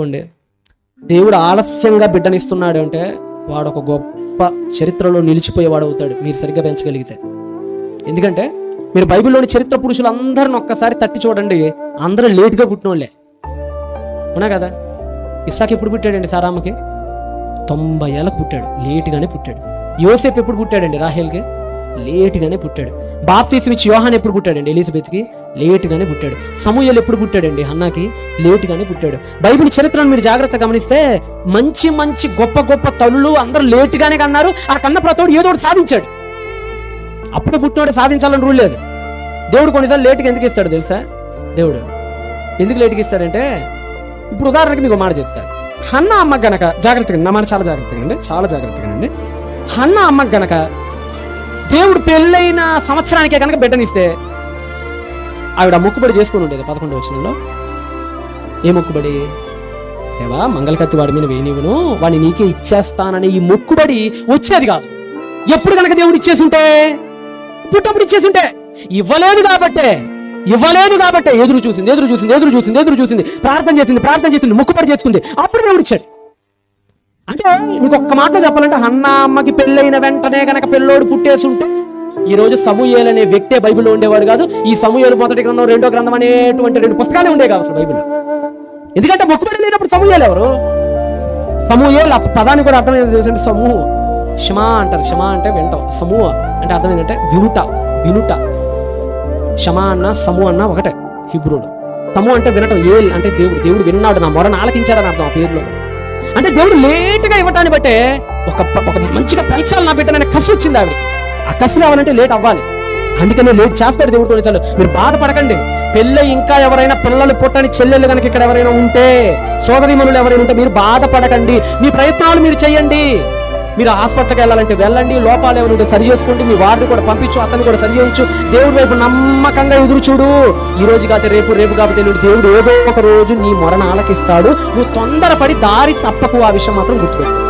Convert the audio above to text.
అనుకోండి దేవుడు ఆలస్యంగా బిడ్డనిస్తున్నాడు అంటే వాడు ఒక గొప్ప చరిత్రలో నిలిచిపోయేవాడు అవుతాడు. మీరు సరిగ్గా పెంచగలిగితే. ఎందుకంటే మీరు బైబిల్లోని చరిత్ర పురుషులు అందరిని ఒక్కసారి తట్టి చూడండి. అందరూ లేటుగా పుట్టినోళ్ళే. అవునా కదా? ఇస్సాక్ ఎప్పుడు పుట్టాడండి సారామ్మకి తొంభై ఏళ్ళకు పుట్టాడు. లేటుగానే పుట్టాడు. యోసేపు ఎప్పుడు పుట్టాడండి రాహేల్కి? లేటుగానే పుట్టాడు. బాప్తీసం ఇచ్చి యోహాన్ ఎప్పుడు పుట్టాడండి ఎలిజబెత్కి? లేటుగానే పుట్టాడు. సమూహలు ఎప్పుడు పుట్టాడండి? హన్నాకి లేటుగానే పుట్టాడు. బైబిల్ చరిత్రను మీరు జాగ్రత్త గమనిస్తే మంచి మంచి గొప్ప గొప్ప తల్లులు అందరూ లేటుగానే కన్నారు. ఆ కన్న ప్రతోడు ఏదో ఒకటి సాధించాడు. అప్పుడు పుట్టినోడు సాధించాలని రూల్ లేదు. దేవుడు కొన్నిసార్లు లేటుగా ఎందుకు ఇస్తాడు తెలుసా? దేవుడు ఎందుకు లేటుగా ఇస్తాడంటే ఇప్పుడు ఉదాహరణకి మీకు మాట చెప్తా. హన్న అమ్మ గనక జాగ్రత్తగా నా మాట చాలా జాగ్రత్తగా అండి చాలా జాగ్రత్తగా అండి హన్న అమ్మ గనక దేవుడు పెళ్ళైన సంవత్సరానికే కనుక బిడ్డనిస్తే ఆవిడ మొక్కుబడి చేసుకుని ఉండేది పదకొండు వచనంలో. ఏ మొక్కుబడి? ఏవా? మంగళకత్తి వాడి మీద వేయనివును వాడిని నీకే ఇచ్చేస్తానని ఈ మొక్కుబడి వచ్చేది కాదు. ఎప్పుడు కనుక దేవుడు ఇచ్చేసుంటే? పుట్టప్పుడు ఇచ్చేసుంటే. ఇవ్వలేదు కాబట్టే. ఇవ్వలేదు కాబట్టే. ఎదురు చూసింది ఎదురు చూసింది ఎదురు చూసింది ఎదురు చూసింది. ప్రార్థన చేసింది ప్రార్థన చేసింది మొక్కుబడి చేసుకుంది. అప్పుడు దేవుడు ఇచ్చాడు. అంటే నీకు ఒక్క మాట చెప్పాలంటే అన్న అమ్మకి పెళ్ళైన వెంటనే కనుక పెళ్ళోడు పుట్టేసుంటే ఈ రోజు సమూయేలు అనే వ్యక్తే బైబిల్లో ఉండేవాడు కాదు. ఈ సమూయేలు మొదటి గ్రంథం రెండో గ్రంథం అనేటువంటి రెండు పుస్తకాలే ఉండే కాదు అసలు బైబిల్ ఎందుకంటే మొక్కుబడి లేనప్పుడు సమూహేలు ఎవరు? సమూహేలు ఆ పదాన్ని కూడా అర్థం ఏంటంటే సమూహం. షమా అంటారు. షమా అంటే వింటాం. సమూహ అంటే అర్థం ఏంటంటే వినుట వినుట. షమా అన్న సమూహ అన్న ఒకటే హిబ్రూలో. తము అంటే వినటం ఏల్ అంటే దేవుడు దేవుడు విన్నాడు నా మొరను ఆలకించాడని అర్థం ఆ పేరులో. అంటే దేవుడు లేటుగా ఇవ్వటాన్ని బట్టే ఒక ఒక మంచిగా పెంచాలి నా బిడ్డననే కసి వచ్చింది ఆవిడ. ఆ కసి రావాలంటే లేట్ అవ్వాలి. అందుకనే లేట్ చేస్తాడు దేవుడు చాలు మీరు బాధపడకండి. పెళ్ళి ఇంకా ఎవరైనా పిల్లలు పుట్టని చెల్లెలు కనుక ఇక్కడ ఎవరైనా ఉంటే సోదరిమనులు ఎవరైనా ఉంటే మీరు బాధపడకండి. మీ ప్రయత్నాలు మీరు చేయండి. మీరు హాస్పిటల్కి వెళ్ళాలంటే వెళ్ళండి. లోపాలు ఏమైనా ఉంటే సరి చేసుకోండి. మీ వారిని కూడా పంపించు అతన్ని కూడా సరి చేయొచ్చు దేవుడి వైపు నమ్మకంగా ఎదురు చూడు. ఈ రోజు కాకపోతే రేపు రేపు కాబట్టి ఎల్లుండి దేవుడు ఏదో ఒక రోజు నీ మొరను ఆలకిస్తాడు నువ్వు తొందరపడి దారి తప్పకు ఆ విషయం మాత్రం గుర్తుపెట్టు